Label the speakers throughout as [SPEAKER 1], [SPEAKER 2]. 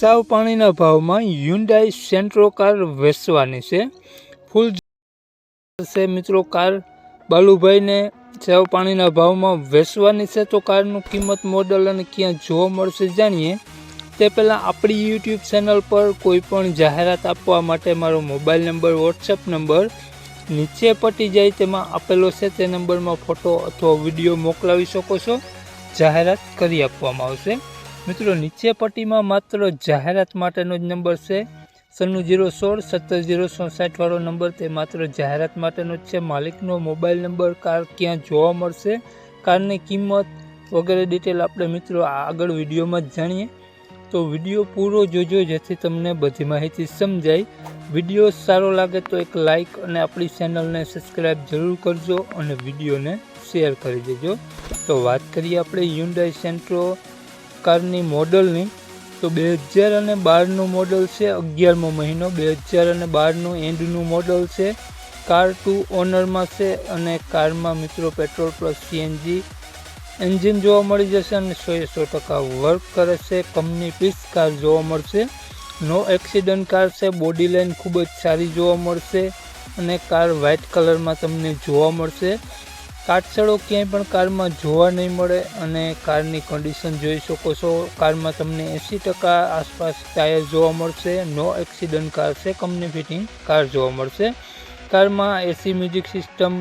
[SPEAKER 1] સાવ પાણીના ભાવમાં હ્યુન્ડાઈ સેન્ટ્રો કાર વેચવાની છે. ફૂલ છે મિત્રો કાર બાલુભાઈને સાવ પાણીના ભાવમાં વેચવાની છે તો કારનું કિંમત મોડલ અને ક્યાં જોવા મળશે જાણીએ. તે પહેલાં આપણી યુટ્યુબ ચેનલ પર કોઈ પણ જાહેરાત આપવા માટે મારો મોબાઈલ નંબર વોટ્સએપ નંબર નીચે પટી જાય તેમાં આપેલો છે. તે નંબરમાં ફોટો અથવા વીડિયો મોકલાવી શકો છો. જાહેરાત કરી આપવામાં આવશે. મિત્રો, નીચે પટ્ટીમાં માત્ર જાહેરાત માટેનો જ નંબર છે. સન્નું જીરો સોળ, સત્તર જીરો ચોસાઠવાળો નંબર તે માત્ર જાહેરાત માટેનો જ છે. માલિકનો મોબાઈલ નંબર કાર ક્યાં જોવા મળશે, કારની કિંમત વગેરે ડિટેલ આપણે મિત્રો આગળ વિડીયોમાં જ જાણીએ. તો વીડિયો પૂરો જોજો, જેથી તમને બધી માહિતી સમજાય. વીડિયો સારો લાગે તો એક લાઇક અને આપણી ચેનલને સબસ્ક્રાઈબ જરૂર કરજો અને વિડીયોને શેર કરી દેજો. તો વાત કરીએ આપણે યુન્ડાઈ સેન્ટ્રો કારની મોડલની, તો બે હજાર અને બારનું મોડલ છે અગિયારમો મહિનો, બે હજાર અને બારનું એન્ડનું મોડલ છે કાર ટુ ઓનરમાં છે અને કારમાં મિત્રો પેટ્રોલ પ્લસ સીએનજી એન્જિન જોવા મળી જશે અને એ સો ટકા વર્ક કરે છે. કંપની પીસ કાર જોવા મળશે. નો એક્સિડન્ટ કાર છે, બોડી લાઇન ખૂબ જ સારી જોવા મળશે અને કાર વ્હાઇટ કલરમાં તમને જોવા મળશે. કાટછડો ક્યાંય પણ કારમાં જોવા નહીં મળે અને કારની કન્ડિશન જોઈ શકો છો. કારમાં તમને એંસી ટકા આસપાસ ટાયર જોવા મળશે. નો એક્સિડન્ટ કાર છે કંપની ફિટિંગ કાર જોવા મળશે. કારમાં AC music system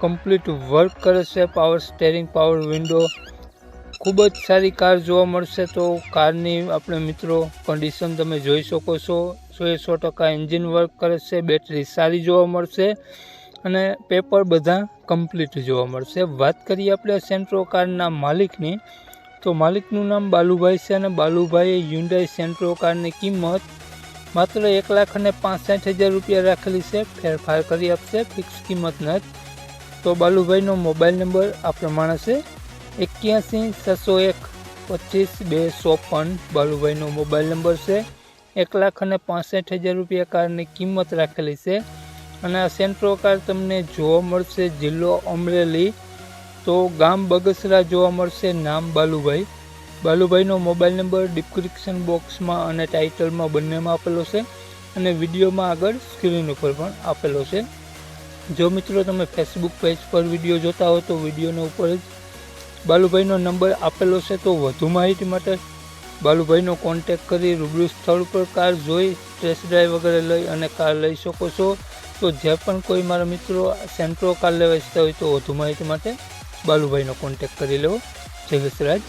[SPEAKER 1] complete work કરે છે. પાવર સ્ટેરિંગ પાવર વિન્ડો ખૂબ જ સારી કાર જોવા મળશે તો કારની આપણે મિત્રો કન્ડિશન તમે જોઈ શકો છો. સો એ સો ટકા એન્જિન વર્ક કરે છે. બેટરી સારી જોવા મળશે. અને પેપર બધા કમ્પ્લીટ જોવા મળશે. વાત કરીએ આપણે સેન્ટ્રો કારના માલિકની, તો માલિકનું નામ બાલુભાઈ છે અને બાલુભાઈએ યુન્ડાઈ સેન્ટ્રો કારની કિંમત માત્ર એક લાખ અને પાંસઠ હજાર રૂપિયા રાખેલી છે. ફેરફાર કરી આપશે ફિક્સ કિંમત નથી. તો બાલુભાઈનો મોબાઈલ નંબર આ પ્રમાણે છે. એક્યાસી, છસો એક, પચીસ, બે ચોપન બાલુભાઈનો મોબાઈલ નંબર છે. એક લાખ અને પાંસઠ હજાર રૂપિયા કારની કિંમત રાખેલી છે. અને આ સેન્ટ્રો કાર તમને જોવા મળશે જિલ્લો અમરેલી. તો ગામ બગસરા જોવા મળશે, નામ બાલુભાઈ. બાલુભાઈનો મોબાઈલ નંબર ડિસ્ક્રિપ્શન બોક્સમાં અને ટાઇટલમાં બંનેમાં આપેલો છે. અને વિડીયોમાં આગળ સ્ક્રીન ઉપર પણ આપેલો છે. જો મિત્રો તમે ફેસબુક પેજ પર વીડિયો જોતા હો તો વિડીયોના ઉપર જ બાલુભાઈનો નંબર આપેલો છે, તો વધુ માહિતી માટે બાલુભાઈનો કોન્ટેક કરી રૂબરૂ સ્થળ પર કાર જોઈ, ટેસ્ટ ડ્રાઈવ વગેરે લઈ અને કાર લઈ શકો છો. તો જે પણ કોઈ મારા મિત્રો સેન્ટ્રો કાર લેવા ઈચ્છતા હોય તો વધુ માહિતી માટે બાલુભાઈનો કોન્ટેક કરી લેવો. જય વિસરાજ